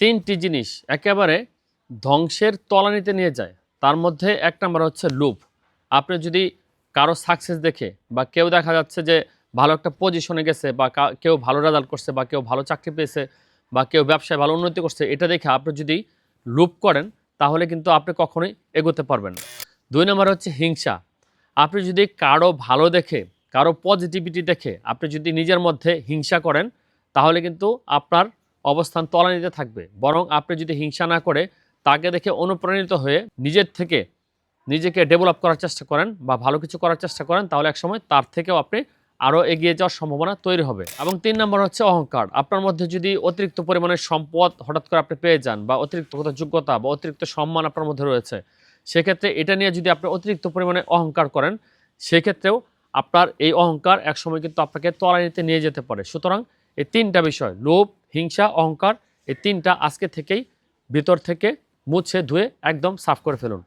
তিনটি জিনিস একেবারে ধ্বংসের তলানিতে নিয়ে যায়। তার মধ্যে এক নাম্বার হচ্ছে লোভ। আপনি যদি কারও সাকসেস দেখে বা কেউ দেখা যাচ্ছে যে ভালো একটা পজিশনে গেছে বা কেউ ভালো রেজাল্ট করছে বা কেউ ভালো চাকরি পেয়েছে বা কেউ ব্যবসায় ভালো উন্নতি করছে, এটা দেখে আপনি যদি লোভ করেন, তাহলে কিন্তু আপনি কখনোই এগোতে পারবেন না। দুই নম্বর হচ্ছে হিংসা। আপনি যদি কারও ভালো দেখে, কারও পজিটিভিটি দেখে আপনি যদি নিজের মধ্যে হিংসা করেন, তাহলে কিন্তু আপনার অবস্থান তলানিতে থাকবে। বরং আপনি যদি হিংসা না করে তাকে দেখে অনুপ্রাণিত হয়ে নিজের থেকে নিজেকে ডেভেলপ করার চেষ্টা করেন বা ভালো কিছু করার চেষ্টা করেন, তাহলে একসময় তার থেকেও আপনি আরও এগিয়ে যাওয়ার সম্ভাবনা তৈরি হবে। এবং তিন নম্বর হচ্ছে অহংকার। আপনার মধ্যে যদি অতিরিক্ত পরিমাণে সম্পদ হঠাৎ করে আপনি পেয়ে যান বা অতিরিক্ত যোগ্যতা বা অতিরিক্ত সম্মান আপনার মধ্যে রয়েছে, সেক্ষেত্রে এটা নিয়ে যদি আপনি অতিরিক্ত পরিমাণে অহংকার করেন, সেক্ষেত্রেও আপনার এই অহংকার একসময় কিন্তু আপনাকে তলানিতে নিয়ে যেতে পারে। সুতরাং এই তিনটা বিষয়, লোভ হিংসা অহংকার এই তিনটা আজকে থেকেই ভিতর থেকে মুছে ধুয়ে একদম সাফ করে ফেলুন।